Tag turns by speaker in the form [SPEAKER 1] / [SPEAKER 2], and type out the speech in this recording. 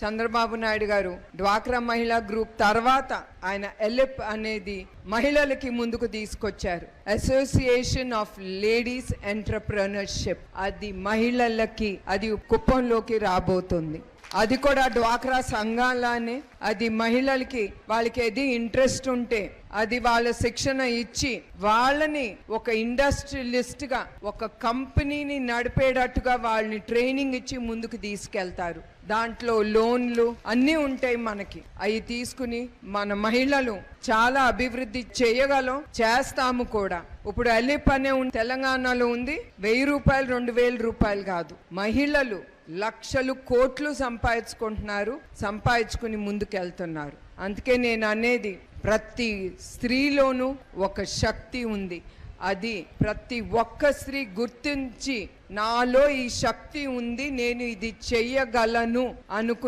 [SPEAKER 1] చంద్రబాబు నాయుడు గారు డ్వాక్రా మహిళా గ్రూప్ తర్వాత ఆయన ఎల్ఎప్ అనేది మహిళలకి ముందుకు తీసుకొచ్చారు. అసోసియేషన్ ఆఫ్ లేడీస్ ఎంటర్ప్రెనర్షిప్ అది మహిళలకి అది కుప్పంలోకి రాబోతుంది. అది కూడా డ్వాక్రా సంఘాలానే. అది మహిళలకి వాళ్ళకి ఏది ఇంట్రెస్ట్ ఉంటే అది వాళ్ళ శిక్షణ ఇచ్చి వాళ్ళని ఒక ఇండస్ట్రియలిస్ట్గా ఒక కంపెనీని నడిపేటట్టుగా వాళ్ళని ట్రైనింగ్ ఇచ్చి ముందుకు తీసుకెళ్తారు. దాంట్లో లోన్లు అన్నీ ఉంటాయి మనకి. అవి తీసుకుని మన మహిళలు చాలా అభివృద్ధి చేయగలం చేస్తాము కూడా. ఇప్పుడు అలిప్ అనే తెలంగాణలో ఉంది వెయ్యి రూపాయలు రెండు వేల రూపాయలు కాదు. మహిళలు లక్షలు కోట్లు సంపాదించుకుంటున్నారు సంపాదించుకుని ముందుకెళ్తున్నారు. అందుకే నేను అనేది ప్రతి స్త్రీలోనూ ఒక శక్తి ఉంది. అది ప్రతి ఒక్క స్త్రీ గుర్తించి నాలో ఈ శక్తి ఉంది నేను ఇది చెయ్యగలను అనుకుని